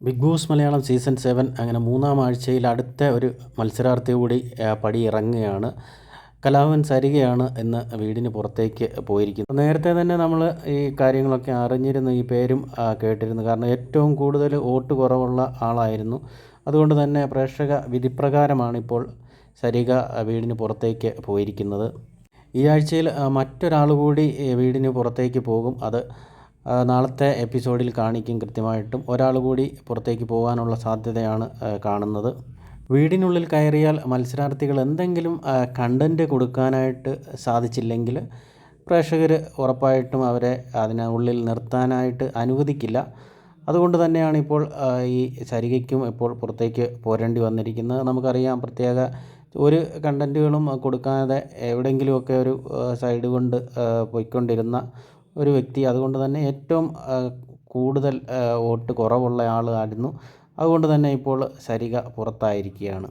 Big Boss Malayalam season seven അങ്ങനെ മൂന്നാം ആഴ്ചയിൽ അടുത്ത ഒരു മത്സരാർത്ഥി കൂടി പടി ഇറങ്ങുകയാണ് കലാഭവൻ സരികയാണ് എന്ന് വീടിന് പുറത്തേക്ക് പോയിരിക്കുന്നത് നേരത്തെ തന്നെ നമ്മൾ ഈ കാര്യങ്ങളൊക്കെ അറിഞ്ഞിരുന്നു ഈ പേരും കേട്ടിരുന്നു. കാരണം ഏറ്റവും കൂടുതൽ വോട്ട് കുറവുള്ള ആളായിരുന്നു. അതുകൊണ്ട് തന്നെ പ്രേക്ഷക വിധിപ്രകാരമാണിപ്പോൾ സരിക വീടിന് പുറത്തേക്ക് പോയിരിക്കുന്നത്. ഈ ആഴ്ചയിൽ മറ്റൊരാൾ കൂടി വീടിന് പുറത്തേക്ക് പോകും. അത് നാളത്തെ എപ്പിസോഡിൽ കാണിക്കും കൃത്യമായിട്ടും ഒരാൾ കൂടി പുറത്തേക്ക് പോകാനുള്ള സാധ്യതയാണ് കാണുന്നത്. വീടിനുള്ളിൽ കയറിയാൽ മത്സരാർത്ഥികൾ എന്തെങ്കിലും കണ്ടന്റ് കൊടുക്കാനായിട്ട് സാധിച്ചില്ലെങ്കിൽ പ്രേക്ഷകർ ഉറപ്പായിട്ടും അവരെ അതിനുള്ളിൽ നിർത്താനായിട്ട് അനുവദിക്കില്ല. അതുകൊണ്ട് തന്നെയാണ് ഇപ്പോൾ ഈ സരികയ്ക്കും ഇപ്പോൾ പുറത്തേക്ക് പോരേണ്ടി വന്നിരിക്കുന്നത്. നമുക്കറിയാം പ്രത്യേക ഒരു കണ്ടന്റുകളും കൊടുക്കാതെ എവിടെയെങ്കിലുമൊക്കെ ഒരു സൈഡ് കൊണ്ട് പോയിക്കൊണ്ടിരുന്ന ഒരു വ്യക്തി. അതുകൊണ്ട് തന്നെ ഏറ്റവും കൂടുതൽ വോട്ട് കുറവുള്ള ആളായിരുന്നു അതുകൊണ്ട് തന്നെ ഇപ്പോൾ സരിക പുറത്തായിരിക്കുകയാണ്.